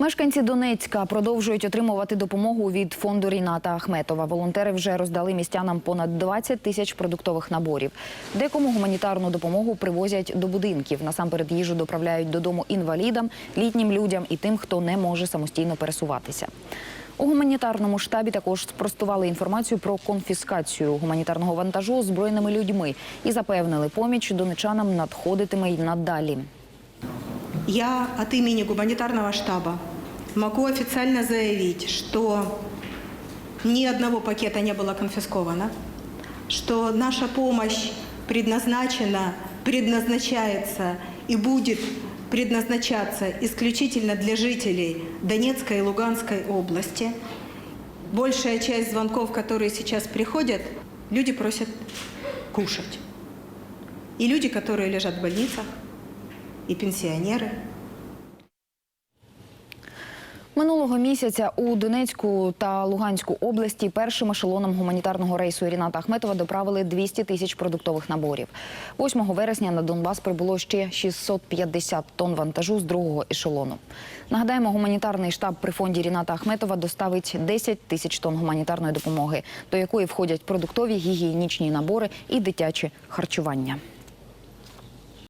Мешканці Донецька продовжують отримувати допомогу від фонду Ріната Ахметова. Волонтери вже роздали містянам понад 20 тисяч продуктових наборів. Декому гуманітарну допомогу привозять до будинків. Насамперед їжу доправляють додому інвалідам, літнім людям і тим, хто не може самостійно пересуватися. У гуманітарному штабі також спростували інформацію про конфіскацію гуманітарного вантажу озброєними людьми і запевнили, поміч донечанам надходитиме й надалі. Я от имени гуманитарного штаба могу официально заявить, что ни одного пакета не было конфисковано, что наша помощь предназначена, предназначается и будет предназначаться исключительно для жителей Донецкой и Луганской области. Большая часть звонков, которые сейчас приходят, люди просят кушать. И люди, которые лежат в больницах, и пенсионеры. Минулого місяця у Донецьку та Луганську області першим ешелоном гуманітарного рейсу Ріната Ахметова доправили 200 тисяч продуктових наборів. 8 вересня на Донбас прибуло ще 650 тонн вантажу з другого ешелону. Нагадаємо, гуманітарний штаб при фонді Ріната Ахметова доставить 10 тисяч тонн гуманітарної допомоги, до якої входять продуктові гігієнічні набори і дитяче харчування.